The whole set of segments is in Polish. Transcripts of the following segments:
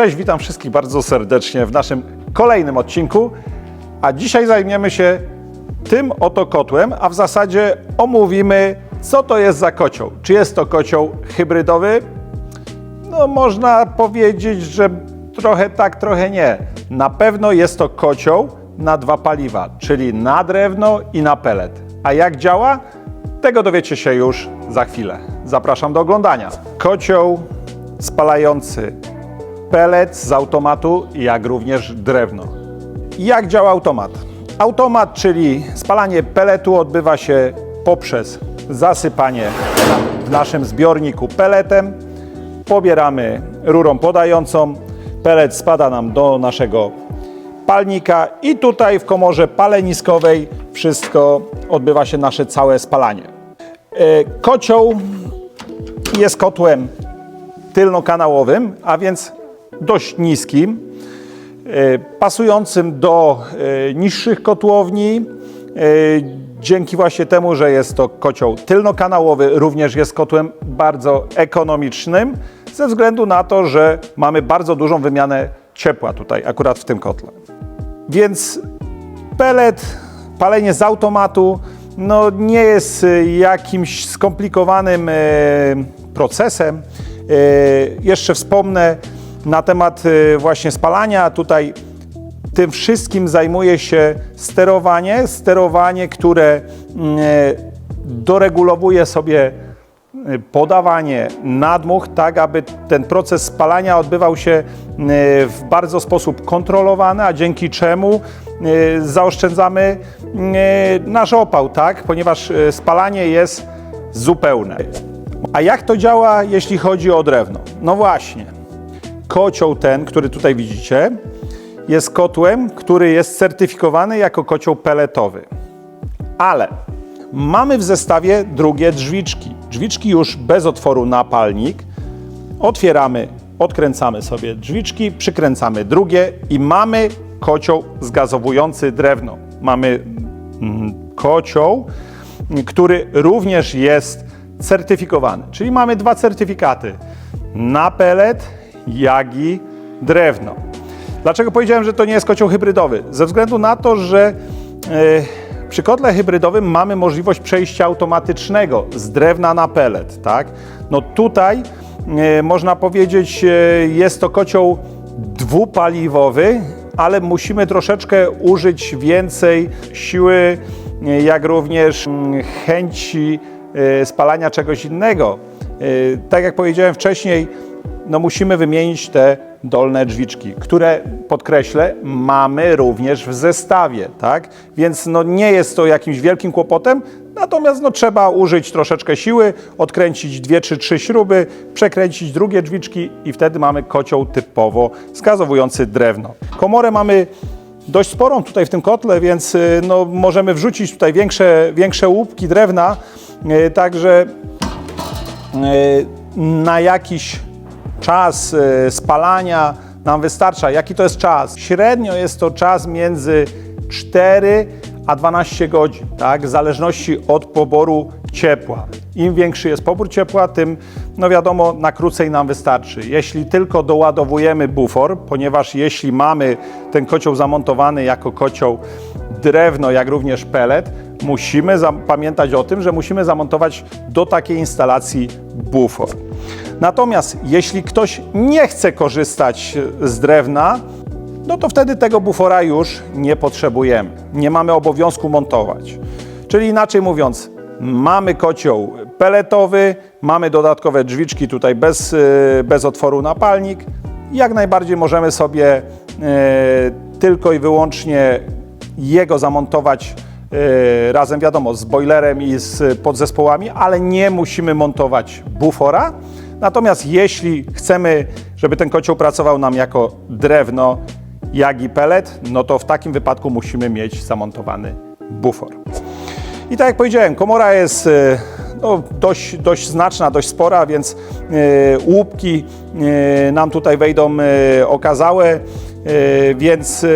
Cześć, witam wszystkich bardzo serdecznie w naszym kolejnym odcinku. A dzisiaj zajmiemy się tym oto kotłem, a w zasadzie omówimy, co to jest za kocioł. Czy jest to kocioł hybrydowy? No, można powiedzieć, że trochę tak, trochę nie. Na pewno jest to kocioł na dwa paliwa, czyli na drewno i na pelet. A jak działa? Tego dowiecie się już za chwilę. Zapraszam do oglądania. Kocioł spalający pelet z automatu, jak również drewno. Jak działa automat? Automat, czyli spalanie peletu odbywa się poprzez zasypanie w naszym zbiorniku peletem. Pobieramy rurą podającą, pelet spada nam do naszego palnika i tutaj w komorze paleniskowej wszystko odbywa się nasze całe spalanie. E, Kocioł jest kotłem tylnokanałowym, a więc dość niskim, e, pasującym do e, niższych kotłowni. E, Dzięki właśnie temu, że jest to kocioł tylnokanałowy, również jest kotłem bardzo ekonomicznym, ze względu na to, że mamy bardzo dużą wymianę ciepła tutaj, akurat w tym kotle. Więc pelet, palenie z automatu, no nie jest jakimś skomplikowanym procesem. Jeszcze wspomnę na temat e, właśnie spalania. Tutaj tym wszystkim zajmuje się sterowanie. Sterowanie, które mm, doregulowuje sobie e, podawanie, nadmuch, tak aby ten proces spalania odbywał się e, w bardzo sposób kontrolowany, a dzięki czemu zaoszczędzamy nasz opał, tak? ponieważ spalanie jest zupełne. A jak to działa, jeśli chodzi o drewno? No właśnie, kocioł ten, który tutaj widzicie, jest kotłem, który jest certyfikowany jako kocioł peletowy. Ale mamy w zestawie drugie drzwiczki. Drzwiczki już bez otworu na palnik. Otwieramy, odkręcamy sobie drzwiczki, przykręcamy drugie i mamy kocioł zgazowujący drewno. Mamy mm, kocioł, który również jest certyfikowany. Czyli mamy dwa certyfikaty: na pelet, jak i drewno. Dlaczego powiedziałem, że to nie jest kocioł hybrydowy? Ze względu na to, że e, przy kotle hybrydowym mamy możliwość przejścia automatycznego z drewna na pelet, tak? No tutaj e, można powiedzieć, e, jest to kocioł dwupaliwowy, ale musimy troszeczkę użyć więcej siły, jak również mm, chęci spalania czegoś innego. Tak jak powiedziałem wcześniej, no musimy wymienić te dolne drzwiczki, które podkreślę, mamy również w zestawie, tak? Więc no nie jest to jakimś wielkim kłopotem, natomiast no trzeba użyć troszeczkę siły, odkręcić dwie czy trzy śruby, przekręcić drugie drzwiczki i wtedy mamy kocioł typowo skazowujący drewno. Komorę mamy dość sporą tutaj w tym kotle, więc y, no, możemy wrzucić tutaj większe, większe łupki drewna, y, także y, na jakiś czas e, spalania nam wystarcza. Jaki to jest czas? Średnio jest to czas między 4 a 12 godzin, tak? w zależności od poboru ciepła. Im większy jest pobór ciepła, tym, no wiadomo, na krócej nam wystarczy. Jeśli tylko doładowujemy bufor, ponieważ jeśli mamy ten kocioł zamontowany jako kocioł drewno, jak również pelet, musimy pamiętać o tym, że musimy zamontować do takiej instalacji bufor. Natomiast jeśli ktoś nie chce korzystać z drewna, no to wtedy tego bufora już nie potrzebujemy. Nie mamy obowiązku montować. Czyli inaczej mówiąc, mamy kocioł peletowy, mamy dodatkowe drzwiczki tutaj bez, y, bez otworu na palnik. Jak najbardziej możemy sobie e, tylko i wyłącznie jego zamontować e, razem, wiadomo, z boilerem i z podzespołami, ale nie musimy montować bufora. Natomiast jeśli chcemy, żeby ten kocioł pracował nam jako drewno, jak i pelet, no to w takim wypadku musimy mieć zamontowany bufor. I tak jak powiedziałem, komora jest e, no, dość, dość znaczna, dość spora, więc e, łupki e, nam tutaj wejdą okazałe, więc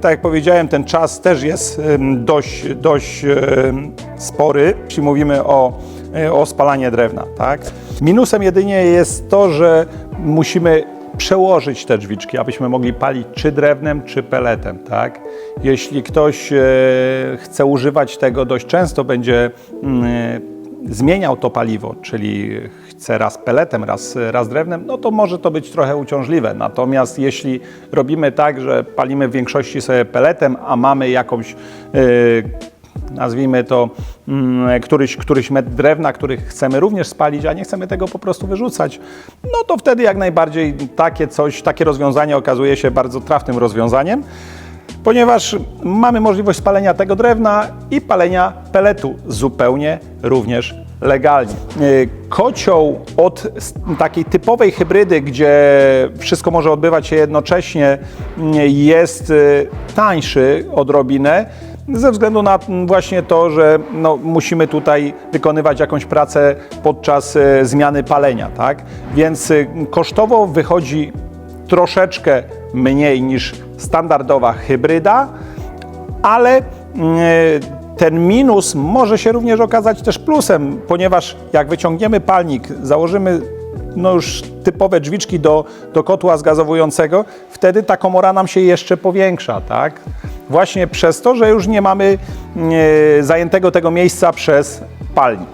tak jak powiedziałem, ten czas też jest dość, dość spory, jeśli mówimy o, o spalanie drewna. Tak? Minusem jedynie jest to, że musimy przełożyć te drzwiczki, abyśmy mogli palić czy drewnem, czy peletem, tak? Jeśli ktoś e, chce używać tego dość często, będzie mm, e, zmieniał to paliwo, czyli chce raz peletem, raz, raz drewnem, no to może to być trochę uciążliwe. Natomiast jeśli robimy tak, że palimy w większości sobie peletem, a mamy jakąś e, nazwijmy to, mm, któryś, któryś metr drewna, który chcemy również spalić, a nie chcemy tego po prostu wyrzucać, no to wtedy jak najbardziej takie coś, takie rozwiązanie okazuje się bardzo trafnym rozwiązaniem, ponieważ mamy możliwość spalenia tego drewna i palenia peletu zupełnie również legalnie. Yy, Kocioł od takiej typowej hybrydy, gdzie wszystko może odbywać się jednocześnie, yy, jest yy, tańszy odrobinę, ze względu na właśnie to, że no, musimy tutaj wykonywać jakąś pracę podczas e, zmiany palenia, tak? Więc e, kosztowo wychodzi troszeczkę mniej niż standardowa hybryda, ale mm, ten minus może się również okazać też plusem, ponieważ jak wyciągniemy palnik, założymy no już typowe drzwiczki do, do kotła zgazowującego, wtedy ta komora nam się jeszcze powiększa, tak? Właśnie przez to, że już nie mamy e, zajętego tego miejsca przez palnik.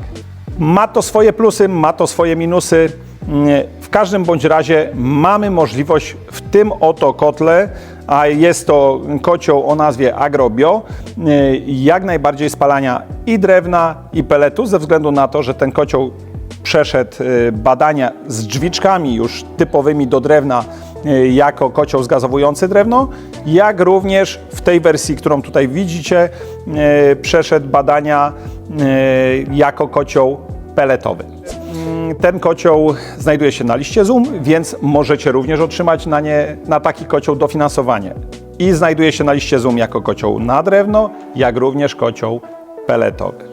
Ma to swoje plusy, ma to swoje minusy. Nie, W każdym bądź razie mamy możliwość w tym oto kotle, a jest to kocioł o nazwie Agrobio, nie, jak najbardziej spalania i drewna, i peletu, ze względu na to, że ten kocioł przeszedł badania z drzwiczkami już typowymi do drewna jako kocioł zgazowujący drewno, jak również w tej wersji, którą tutaj widzicie, y, przeszedł badania y, jako kocioł peletowy. Mm, Ten kocioł znajduje się na liście Zoom, więc możecie również otrzymać na, nie, na taki kocioł dofinansowanie. I znajduje się na liście Zoom jako kocioł na drewno, jak również kocioł peletowy.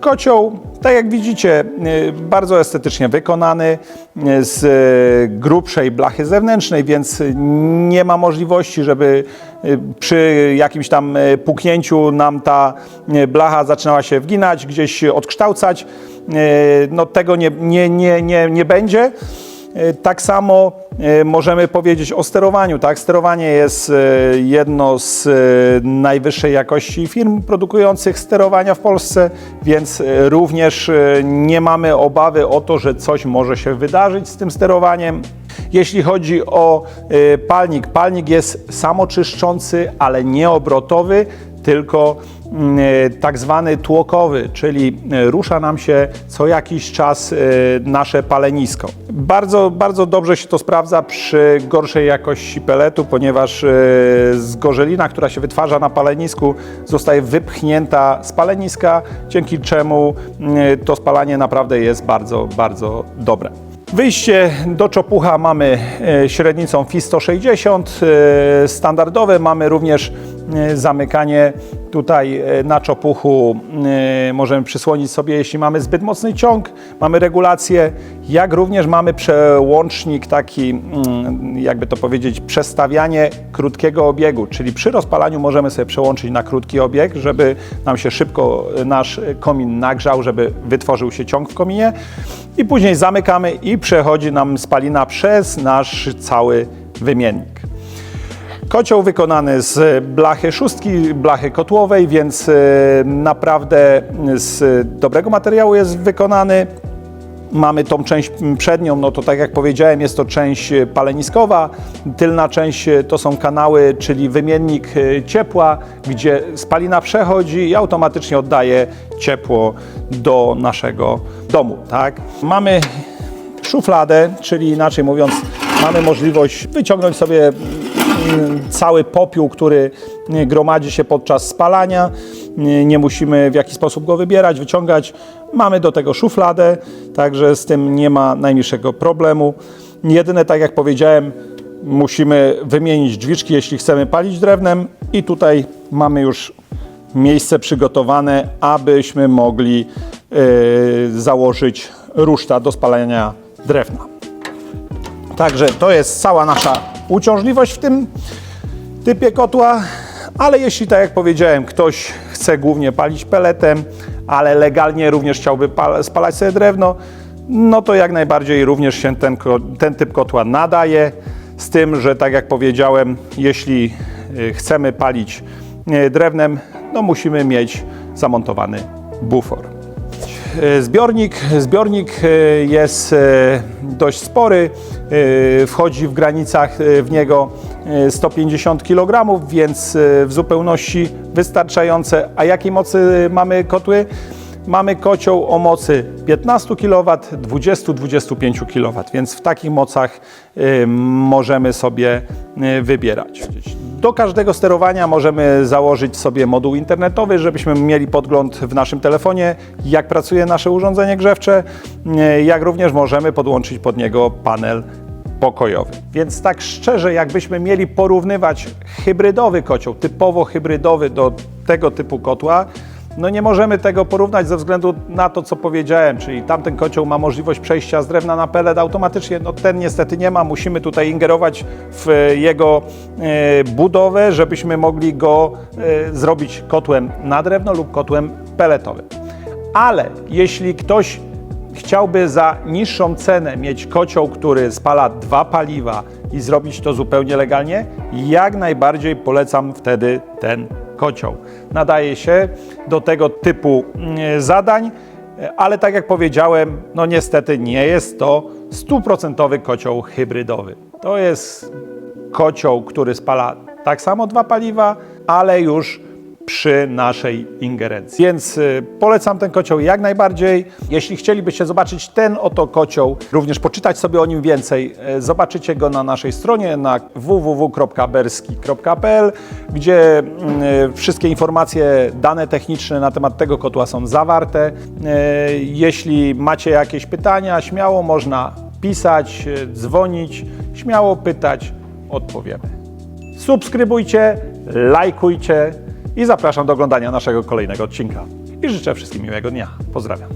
Kocioł, tak jak widzicie, y, bardzo estetycznie wykonany, y, z y, grubszej blachy zewnętrznej, więc nie ma możliwości, żeby przy jakimś tam puknięciu nam ta blacha zaczynała się wginać, gdzieś odkształcać. No tego nie, nie, nie, nie, nie będzie. E, Tak samo e, możemy powiedzieć o sterowaniu. Tak? Sterowanie jest e, jedno z najwyższej jakości firm produkujących sterowania w Polsce, więc również nie mamy obawy o to, że coś może się wydarzyć z tym sterowaniem. Jeśli chodzi o palnik, palnik jest samoczyszczący, ale nie obrotowy, tylko mm, e, tak zwany tłokowy, czyli e, rusza nam się co jakiś czas e, nasze palenisko. Bardzo, bardzo dobrze się to sprawdza przy gorszej jakości peletu, ponieważ zgorzelina, która się wytwarza na palenisku, zostaje wypchnięta z paleniska, dzięki czemu mm, to spalanie naprawdę jest bardzo, bardzo dobre. Wyjście do czopucha mamy średnicą FI 160, e, standardowe. Mamy również zamykanie tutaj e, na czopuchu. e, Możemy przysłonić sobie, jeśli mamy zbyt mocny ciąg. Mamy regulację, jak również mamy przełącznik taki, mm, jakby to powiedzieć, przestawianie krótkiego obiegu, czyli przy rozpalaniu możemy sobie przełączyć na krótki obieg, żeby nam się szybko e, nasz komin nagrzał, żeby wytworzył się ciąg w kominie i później zamykamy i przechodzi nam spalina przez nasz cały wymiennik. Kocioł wykonany z blachy szóstki, blachy kotłowej, więc e, naprawdę z dobrego materiału jest wykonany. Mamy tą część przednią, no to tak jak powiedziałem, jest to część paleniskowa. Tylna część to są kanały, czyli wymiennik e, ciepła, gdzie spalina przechodzi i automatycznie oddaje ciepło do naszego domu. Tak? Mamy szufladę, czyli inaczej mówiąc, mamy możliwość wyciągnąć sobie cały popiół, który gromadzi się podczas spalania. Nie musimy w jakiś sposób go wybierać, wyciągać. Mamy do tego szufladę, także z tym nie ma najmniejszego problemu. Jedyne, tak jak powiedziałem, musimy wymienić drzwiczki, jeśli chcemy palić drewnem i tutaj mamy już miejsce przygotowane, abyśmy mogli e, założyć ruszta do spalania drewna. Także to jest cała nasza uciążliwość w tym typie kotła, ale jeśli, tak jak powiedziałem, ktoś chce głównie palić peletem, ale legalnie również chciałby pal- spalać sobie drewno, no to jak najbardziej również się ten, ten typ kotła nadaje. z tym, że tak jak powiedziałem, jeśli y, chcemy palić y, drewnem, no musimy mieć zamontowany bufor. E, Zbiornik, zbiornik e, jest e, dość spory, wchodzi w granicach w niego e, 150 kg, więc w zupełności wystarczające. A jakiej mocy mamy kotły? Mamy kocioł o mocy 15 kW, 20-25 kW, więc w takich mocach możemy sobie wybierać. Do każdego sterowania możemy założyć sobie moduł internetowy, żebyśmy mieli podgląd w naszym telefonie, jak pracuje nasze urządzenie grzewcze, e, jak również możemy podłączyć pod niego panel pokojowy. Więc tak szczerze, jakbyśmy mieli porównywać hybrydowy kocioł, typowo hybrydowy do tego typu kotła, no nie możemy tego porównać ze względu na to, co powiedziałem, czyli tamten kocioł ma możliwość przejścia z drewna na pelet automatycznie, no ten niestety nie ma. Musimy tutaj ingerować w e, jego e, budowę, żebyśmy mogli go e, zrobić kotłem na drewno lub kotłem peletowym. Ale jeśli ktoś chciałby za niższą cenę mieć kocioł, który spala dwa paliwa i zrobić to zupełnie legalnie, jak najbardziej polecam wtedy ten kocioł. Nadaje się do tego typu mm, zadań, ale tak jak powiedziałem, no niestety nie jest to stuprocentowy kocioł hybrydowy. To jest kocioł, który spala tak samo dwa paliwa, ale już przy naszej ingerencji. Więc y, polecam ten kocioł jak najbardziej. Jeśli chcielibyście zobaczyć ten oto kocioł, również poczytać sobie o nim więcej, y, zobaczycie go na naszej stronie na www.berski.pl, gdzie y, wszystkie informacje, dane techniczne na temat tego kotła są zawarte. Jeśli macie jakieś pytania, śmiało można pisać, dzwonić, śmiało pytać, odpowiemy subskrybujcie, lajkujcie i zapraszam do oglądania naszego kolejnego odcinka. I życzę wszystkim miłego dnia. Pozdrawiam.